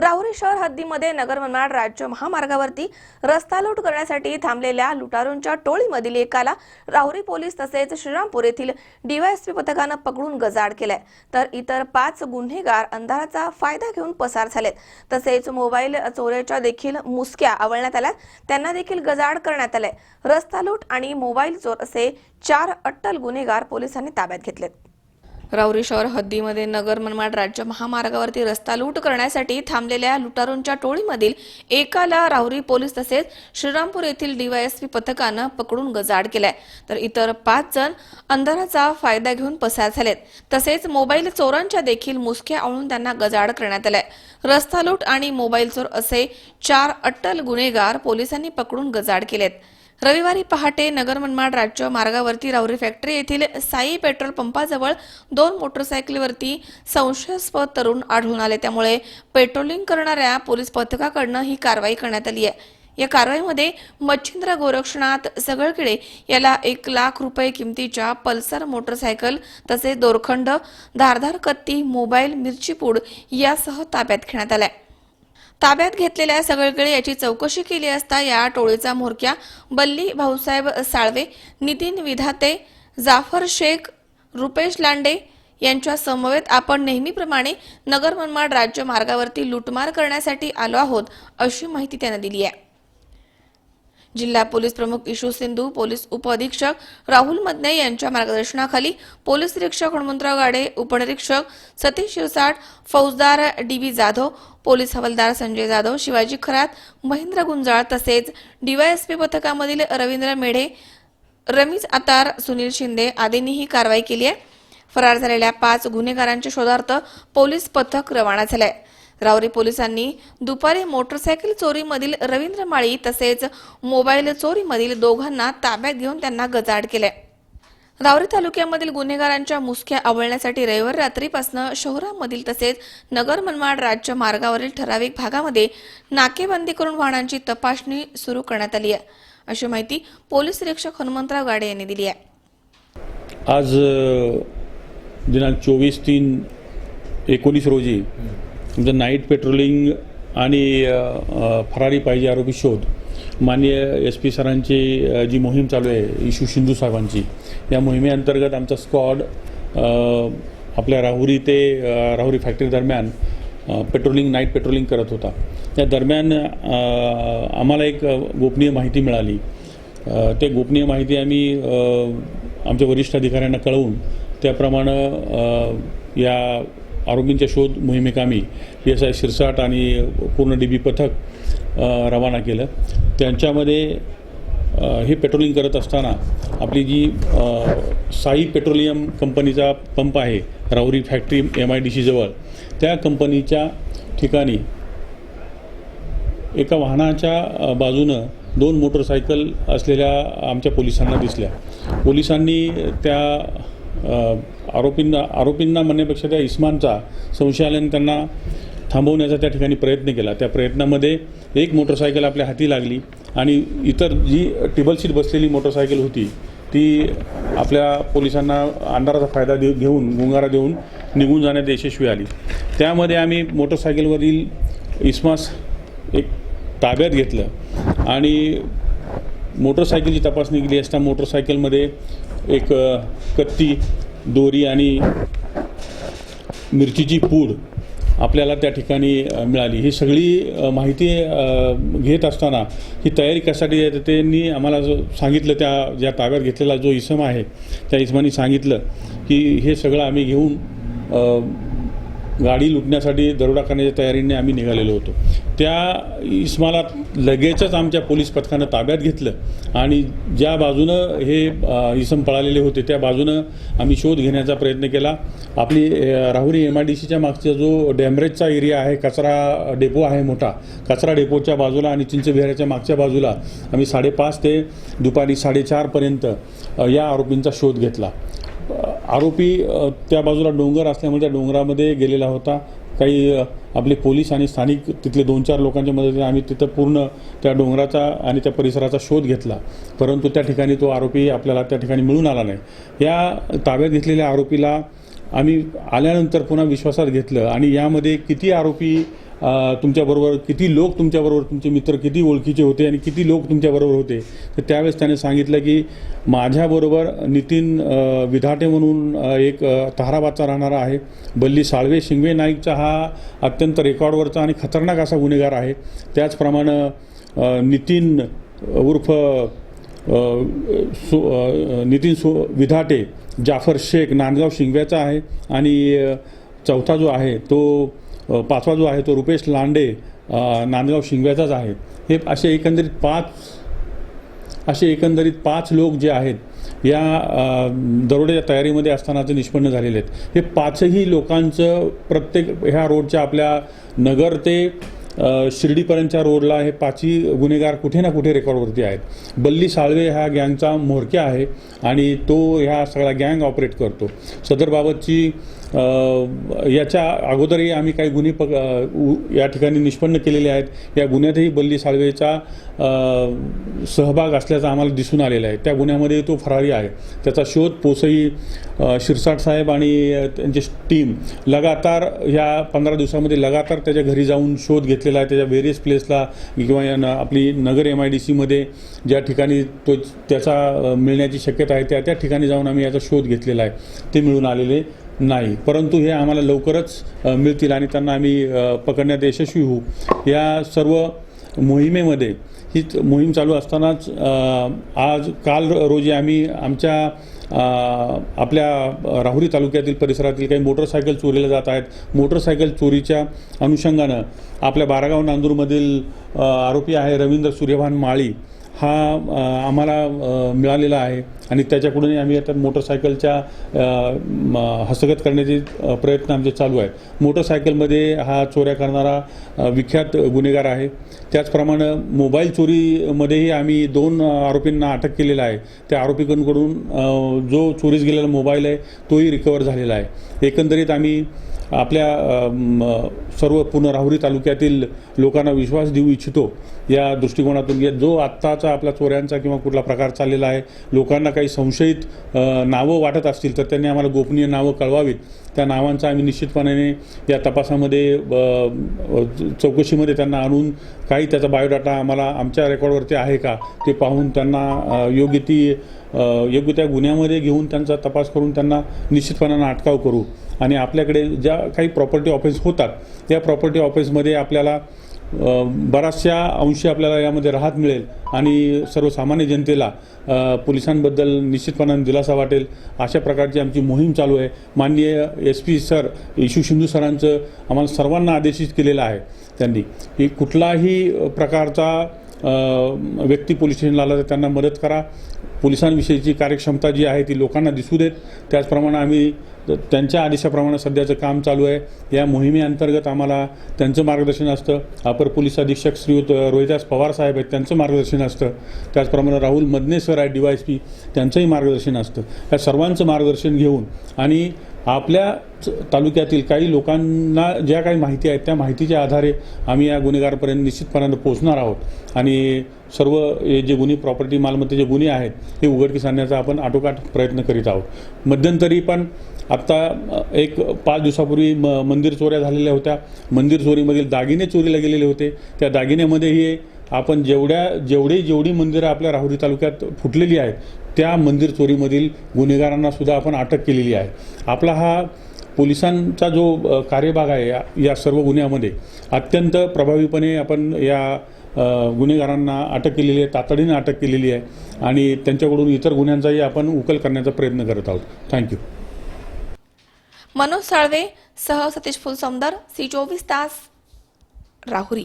राहुरी शहर हद्दीमध्ये नगर मनमाड राज्य महामार्गावरती रस्ता लूट करण्यासाठी थांबलेल्या लुटारूंच्या टोळीमधील एकाला राहुरी पोलीस तसेच श्रीरामपूर येथील डीवायएसपी पथकानं पकडून गजाड केलाय. तर इतर पाच गुन्हेगार अंधाराचा फायदा घेऊन पसार झालेत. तसेच मोबाईल चोऱ्याच्या देखील मुसक्या आवळण्यात आल्या त्यांना देखील गजाड करण्यात आलाय. रस्ता लूट आणि मोबाईल चोर असे चार अट्टल गुन्हेगार पोलिसांनी ताब्यात घेतलेत. राऊरी शहर हद्दीमध्ये नगर मनमाड राज्य महामार्गावरती रस्ता लूट करण्यासाठी थांबलेल्या लुटारूंच्या टोळीमधील एकाला राहुरी पोलीस तसेच श्रीरामपूर येथील डीवायएसपी पथकानं पकडून गजाड केलाय. तर इतर पाच जण अंधाराचा फायदा घेऊन पसार झालेत. तसेच मोबाईल चोरांच्या देखील मुसक्या आवळून त्यांना गजाड करण्यात आलाय. रस्ता लूट आणि मोबाईल चोर असे चार अट्टल गुन्हेगार पोलिसांनी पकडून गजाड केलेत. रविवारी पहाटे नगर मनमाड राज्य मार्गावरती रावरी फॅक्टरी येथील साई पेट्रोल पंपाजवळ दोन मोटरसायकलवरती संशयास्पद तरुण आढळून आले. त्यामुळे पेट्रोलिंग करणाऱ्या पोलीस पथकाकडनं ही कारवाई करण्यात आली आहे. या कारवाईमध्ये मच्छिंद्र गोरक्षनाथ सगळकिडे याला एक लाख रुपये किमतीच्या पल्सर मोटरसायकल तसेच दोरखंड धारधार कत्ती मोबाईल मिरची पूड यासह ताब्यात घेण्यात आलाय. ताब्यात घेतलेल्या सगळीकडे याची चौकशी केली असता या टोळीचा म्होरक्या बल्ली भाऊसाहेब साळवे नितीन विधाते जाफर शेख रुपेश लांडे यांच्या समवेत आपण नेहमीप्रमाणे नगर मनमाड राज्य मार्गावरती लुटमार करण्यासाठी आलो आहोत अशी माहिती त्यांना दिली आहे. जिल्हा पोलीस प्रमुख इशू सिंधू पोलीस उपअधीक्षक राहुल मदने यांच्या मार्गदर्शनाखाली पोलीस निरीक्षक हनुमंतराव गाडे उपनिरीक्षक सतीश शिरसाट फौजदार डी बी जाधव पोलीस हवालदार संजय जाधव शिवाजी खरात महेंद्र गुंजाळ तसेच डीवायएसपी पथकामधील रवींद्र मेढे रमीज आतार सुनील शिंदे आदींनी ही कारवाई केली आहे. फरार झालेल्या पाच गुन्हेगारांच्या शोधार्थ पोलीस पथक रवाना झालंय. रावरी पोलिसांनी दुपारी मोटरसायकल चोरीमधील रवींद्र माळी तसेच मोबाईल चोरीमधील दोघांना ताब्यात घेऊन त्यांना गजाड केलंय रावरी तालुक्यामधील गुन्हेगारांच्या मुसक्या आवळण्यासाठी रविवार रात्रीपासून शहरामधील तसेच नगर मनमाड राज्य मार्गावरील ठराविक भागामध्ये नाकेबंदी करून वाहनांची तपासणी सुरू करण्यात आली आहे. अशी माहिती पोलीस निरीक्षक हनुमंतराव गाडे यांनी दिली आहे. आज दिनांक चोवीस तीन एकोणीस रोजी तुमचं नाईट पेट्रोलिंग आणि फरारी पाहिजे आरोपी शोध. माननीय एस पी सरांची जी मोहीम चालू आहे इशू सिंधू साहेबांची या मोहिमेअंतर्गत आमचा स्क्वॉड आपल्या राहुरी ते राहुरी फॅक्टरी दरम्यान पेट्रोलिंग नाईट पेट्रोलिंग करत होता. त्या दरम्यान आम्हाला एक गोपनीय माहिती मिळाली. ते गोपनीय माहिती आम्ही आमच्या वरिष्ठ अधिकाऱ्यांना कळवून त्याप्रमाणे या आरोपींच्या शोध मोहिमेकामी पी एस आय शिरसाट आणि पूर्ण डी बी पथक रवाना केलं. त्यांच्यामध्ये हे पेट्रोलिंग करत असताना आपली जी साई पेट्रोलियम कंपनीचा पंप आहे Rahuri factory M I D सीजवळ त्या कंपनीच्या ठिकाणी एका वाहनाच्या बाजूनं दोन मोटरसायकल असलेल्या आमच्या पोलिसांना दिसल्या. पोलिसांनी त्या आरोपींना आरोपींना म्हणण्यापेक्षा त्या इस्मानचा संशय आल्याने त्यांना थांबवण्याचा त्या ठिकाणी प्रयत्न केला. त्या प्रयत्नामध्ये एक मोटरसायकल आपल्या हाती लागली आणि इतर जी टेबल सीट बसलेली मोटरसायकल होती ती आपल्या पोलिसांना अंधाराचा फायदा देऊ घेऊन गुंगारा देऊन निघून जाण्यात यशस्वी आली. त्यामध्ये आम्ही मोटरसायकलवरील इस्मास एक ताब्यात घेतलं आणि मोटरसायकलची तपासणी केली असता मोटरसायकलमध्ये एक कत्ती दोरी आणि मिरचीची पूड आपल्याला त्या ठिकाणी मिळाली. ही सगळी माहिती घेत असताना ही तयारी कशासाठी आहे? तर त्यांनी आम्हाला जो सांगितलं त्या ज्या ताब्यात घेतलेला जो इसम आहे त्या इसमानी सांगितलं की हे सगळं आम्ही घेऊन गाडी लुटण्यासाठी दरोडा करण्याच्या तयारीने आम्ही निघालेलो होतो. त्या इस्माला लगेचच आमच्या पोलीस पथकानं ताब्यात घेतलं आणि ज्या बाजूनं हे इसम पळालेले होते त्या बाजूनं आम्ही शोध घेण्याचा प्रयत्न केला. आपली राहुरी एम आय डी सीच्या मागचा जो डॅमरेजचा एरिया आहे कचरा डेपो आहे मोठा कचरा डेपोच्या बाजूला आणि चिंचविहाराच्या मागच्या बाजूला आम्ही साडेपाच ते दुपारी साडेचारपर्यंत या आरोपींचा शोध घेतला. आरोपी त्या बाजूला डोंगर असल्यामुळे त्या डोंगरामध्ये गेलेला होता. काही आपले पोलीस आणि स्थानिक तिथले दोन चार लोकांच्या मदतीने आम्ही तिथं पूर्ण त्या डोंगराचा आणि त्या परिसराचा शोध घेतला. परंतु त्या ठिकाणी तो आरोपी आपल्याला त्या ठिकाणी मिळून आला नाही. या ताब्यात घेतलेल्या आरोपीला आम्ही आल्यानंतर पुन्हा विश्वासात घेतलं आणि यामध्ये किती आरोपी तुमच्याबरोबर किती लोक तुमच्याबरोबर तुमचे मित्र किती ओळखीचे होते आणि किती लोक तुमच्याबरोबर होते? तर त्यावेळेस त्याने सांगितलं की माझ्याबरोबर नितीन विधाटे म्हणून एक अ, ताराबादचा राहणारा आहे. बल्ली साळवे शिंगवे नाईकचा हा अत्यंत रेकॉर्डवरचा आणि खतरनाक असा गुन्हेगार आहे. त्याचप्रमाणे नितीन उर्फ सो नितीन सो विधाटे जाफर शेख नांदगाव शिंगव्याचा आहे आणि चौथा जो आहे तो पाचवा जो आहे तो रुपेश लांडे नांदगाव शिंगव्याचाच आहे. हे असे एकंदरीत पाच असे एकंदरीत पाच लोक जे आहेत या दरोड्याच्या तयारीमध्ये असतानाचे निष्पन्न झालेले आहेत. हे पाचही लोकांचं प्रत्येक ह्या रोडच्या आपल्या नगर ते शिर्डीपर्यंतच्या रोडला हे पाचही गुन्हेगार कुठे ना कुठे रेकॉर्डवरती आहेत. बल्ली साळवे ह्या गँगचा म्होरक्या आहे आणि तो ह्या सगळ्या गँग ऑपरेट करतो. सदरबाबतची याच्या अगोदरही आम्ही काही गुन्हे पक या ठिकाणी निष्पन्न केलेले आहेत. या गुन्ह्यातही बल्ली साळवेचा सहभाग असल्याचा आम्हाला दिसून आलेला आहे. त्या गुन्ह्यामध्ये तो फरारी आहे. त्याचा शोध पोसई शिरसाट साहेब आणि त्यांची टीम लगातार ह्या पंधरा दिवसामध्ये लगातार त्याच्या घरी जाऊन शोध घेतलेला आहे. त्याच्या व्हेरियस प्लेसला किंवा या न- आपली नगर एम आय डी सीमध्ये ज्या ठिकाणी तो त्याचा मिळण्याची शक्यता आहे त्या त्या ठिकाणी जाऊन आम्ही याचा शोध घेतलेला आहे. ते मिळून आलेले नाही. परंतु हे आम्हाला लवकरच मिळतील आणि त्यांना आम्ही पकडण्यात यशस्वी होऊ. या सर्व मोहिमेमध्ये ही मोहीम चालू असतानाच आज काल रोजी आम्ही आमच्या आपल्या राहुरी तालुक्यातील परिसरातील काही मोटरसायकल चोरीला जात आहेत. मोटरसायकल चोरीच्या अनुषंगानं आपल्या बारागाव नांदूरमधील आरोपी आहे रवींद्र सूर्यभान माळी. हा आम्हाला मिळालेला आहे. आणि त्याच्याकडूनही आम्ही आता मोटरसायकलच्या हस्तगत करण्याचे प्रयत्न आमचे चालू आहेत. मोटरसायकलमध्ये हा चोऱ्या करणारा विख्यात गुन्हेगार आहे. त्याचप्रमाणे मोबाईल चोरीमध्येही आम्ही दोन आरोपींना अटक केलेला आहे. त्या आरोपीकडून जो चोरीस गेलेला मोबाईल आहे तोही रिकवर झालेला आहे. एकंदरीत आम्ही आपल्या सर्व पुनराहुरी तालुक्यातील लोकांना विश्वास देऊ इच्छितो. या दृष्टिकोनातून जो आत्ताचा आपला चोऱ्यांचा किंवा कुठला प्रकार चाललेला आहे लोकांना काही संशयित नावं वाटत असतील तर त्यांनी आम्हाला गोपनीय नावं कळवावीत. त्या नावांचा आम्ही निश्चितपणे या तपासामध्ये चौकशीमध्ये त्यांना आणून काही त्याचा बायोडाटा आम्हाला आमच्या रेकॉर्डवरती आहे का ते पाहून त्यांना योग्य ती योग्य त्या गुन्ह्यामध्ये घेऊन त्यांचा तपास करून त्यांना निश्चितपणानं अटकाव करू. आणि आपल्याकडे ज्या काही प्रॉपर्टी ऑफिस होतात त्या प्रॉपर्टी ऑफिसमध्ये आपल्याला बऱ्याचशा अंशी आपल्याला यामध्ये राहत मिळेल आणि सर्वसामान्य जनतेला पोलिसांबद्दल निश्चितपणाने दिलासा वाटेल अशा प्रकारची आमची मोहीम चालू आहे. माननीय S P sir Ishu Shindu सरांचं आम्हाला सर्वांना आदेशित केलेलं आहे त्यांनी की कुठलाही प्रकारचा व्यक्ती पोलीस स्टेशनला आला तर त्यांना मदत करा. पोलिसांविषयीची कार्यक्षमता जी आहे ती लोकांना दिसू देत. त्याचप्रमाणे आम्ही त्यांच्या आदेशाप्रमाणे सध्याचं काम चालू आहे. या मोहिमेअंतर्गत आम्हाला त्यांचं मार्गदर्शन असतं. अपर पोलीस अधीक्षक श्रीयुत रोहिदास पवार साहेब आहेत त्यांचं मार्गदर्शन असतं. त्याचप्रमाणे राहुल मदने सर आहेत डी वाय एस पी त्यांचंही मार्गदर्शन असतं. या सर्वांचं मार्गदर्शन घेऊन आणि आपल्या च- तालुक्यातील काही लोकांना ज्या काही माहिती आहेत त्या माहितीच्या आधारे आम्ही या गुन्हेगारपर्यंत निश्चितपणानं पोहोचणार आहोत. आणि सर्व जे गुन्हे प्रॉपर्टी मालमत्तेचे गुन्हे आहेत हे उघडकीस आणण्याचा आपण आटोकाट प्रयत्न करीत आहोत. मध्यंतरी पण आत्ता एक पाच दिवसापूर्वी म मंदिर चोऱ्या झालेल्या होत्या. मंदिर चोरीमधील दागिने चोरीला गेलेले होते. त्या दागिन्यामध्येही आपण जेवढ्या जेवढी जेवढी मंदिरं आपल्या राहुरी तालुक्यात फुटलेली आहेत त्या मंदिर चोरीमधील गुन्हेगारांना सुद्धा आपण अटक केलेली आहे. आपला हा पोलिसांचा जो कार्यभाग आहे या या सर्व गुन्ह्यामध्ये अत्यंत प्रभावीपणे आपण या गुन्हेगारांना अटक केलेली आहे तातडीने अटक केलेली आहे आणि त्यांच्याकडून इतर गुन्ह्यांचाही आपण उकल करण्याचा प्रयत्न करत आहोत. थँक्यू. मनोज साळवे सह सतीश फुलसमदार सी चोवीस तास राहुरी.